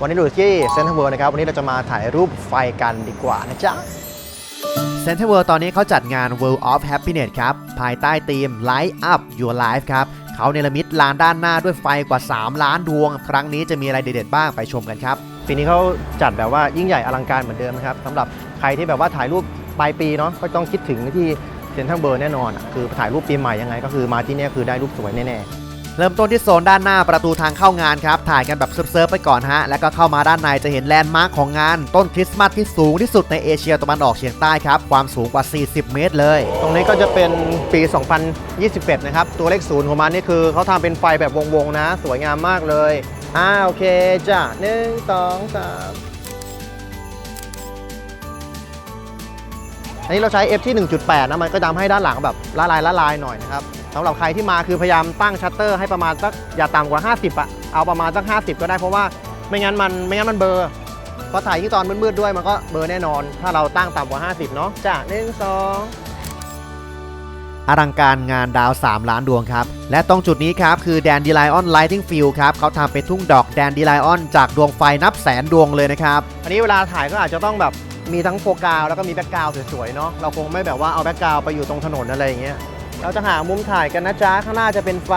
วันนี้เราอยู่ที่เซนทรัลเวิลด์นะครับ วันนี้เราจะมาถ่ายรูปไฟกันดีกว่านะจ๊ะเซ็นทรัลเวิลด์ตอนนี้เขาจัดงาน World of Happiness ครับ ภายใต้ธีม Light Up Your Life ครับ เขาเนรมิตลานด้านหน้าด้วยไฟกว่า 3 ล้านดวง ครั้งนี้จะมีอะไรเด็ดๆบ้างไปชมกันครับ ปีนี้เขาจัดแบบว่ายิ่งใหญ่อลังการเหมือนเดิมนะครับสำหรับใครที่แบบว่าถ่ายรูปปลายปีเนาะก็ต้องคิดถึงที่เซนทรัลเวิลด์แน่นอนอะคือถ่ายรูปปีใหม่ยังไง ก็คือมาที่เนี่ยคือได้รูปสวยแน่ เริ่มต้นที่โซนด้านหน้าประตูทางเข้างานครับ ถ่ายกันแบบเซิร์ฟๆไปก่อนฮะ แล้วก็เข้ามาด้านในจะเห็นแลนด์มาร์คของงาน ต้นคริสต์มาสที่สูงที่สุดในเอเชียตะวันออกเฉียงใต้ครับ ความสูงกว่า 40 เมตรเลย ตรงนี้ก็จะเป็นปี 2021 นะครับ ตัวเลขศูนย์ของมันนี่คือเขาทำเป็นไฟแบบวงๆนะ สวยงามมากเลย อ่าโอเคจ้ะหนึ่งสองสามอันนี้เราใช้ f ที่ 1.8 นะ มันก็ทำให้ด้านหลังแบบละลายละลายหน่อยนะครับ สำหรับใครที่มาคือพยายามตั้งชัตเตอร์ให้ประมาณสักอย่าต่ำกว่า 50อะเอาประมาณสัก 50 ก็ได้เพราะว่าไม่งั้นมันไม่งั้นมันเบลอร์พอถ่ายที่งตอนมืดๆด้วยมันก็เบลอร์แน่นอน ถ้าเราตั้งต่ำกว่า 50 เนาะจ้ะหนึ่งสองอลังการงานดาว 3 ล้านดวงครับ และตรงจุดนี้ครับ คือแดนดีไลออนไลทิงฟิลครับเขาทำเป็นทุ่งดอกแดนดีไลออนจากดวงไฟนับแสนดวงเลยนะครับ อันนี้เวลาถ่ายก็อาจจะต้องแบบมีทั้งโฟกัสแล้วก็มีแบ็กกราวด์สวยๆเนาะเราคงไม่แบบว่าเอาแบ็กกราวด์ไปอยู่ตรงถนนอะไรอย่างเงี้ย เราจะหามุมถ่ายกันนะจ๊ะ ข้างหน้าจะเป็นไฟ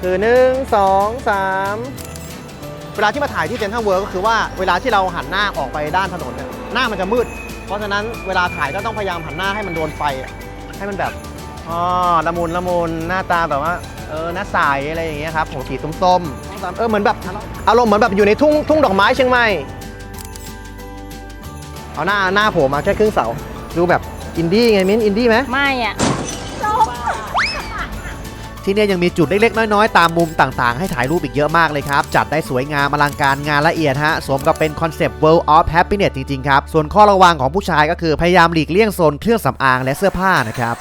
คือ1 2 3 เวลาที่มาถ่ายที่เซ็นทรัลเวิร์ก็คือว่าเวลาที่เราหันหน้าออกไปด้านถนนเนี่ยหน้ามันจะมืด เพราะฉะนั้นเวลาถ่ายก็ต้องพยายามหันหน้าให้มันโดนไฟ ให้มันแบบอ๋อละมุนละมุนหน้าตาแบบว่าเออหน้าใสอะไรอย่างเงี้ยครับผมสีส้มๆเออเหมือนแบบอารมณ์เหมือนแบบอยู่ในทุ่งทุ่งดอกไม้เชียงใหม่เอาหน้าหน้าโผมมาแค่ครึ่งเสาดูแบบอินดี้ไงมิ้นอินดี้ไหมไม่อะ ที่นี่ยังมีจุดเล็กๆน้อยๆ ตามมุมต่างๆ ให้ถ่ายรูปอีกเยอะมากเลยครับ จัดได้สวยงามอลังการงานละเอียดฮะ สมกับเป็นคอนเซปต์ World of Happiness จริงๆ ครับ ส่วนข้อระวังของผู้ชายก็คือพยายามหลีกเลี่ยงโซนเครื่องสำอางและเสื้อผ้านะครับ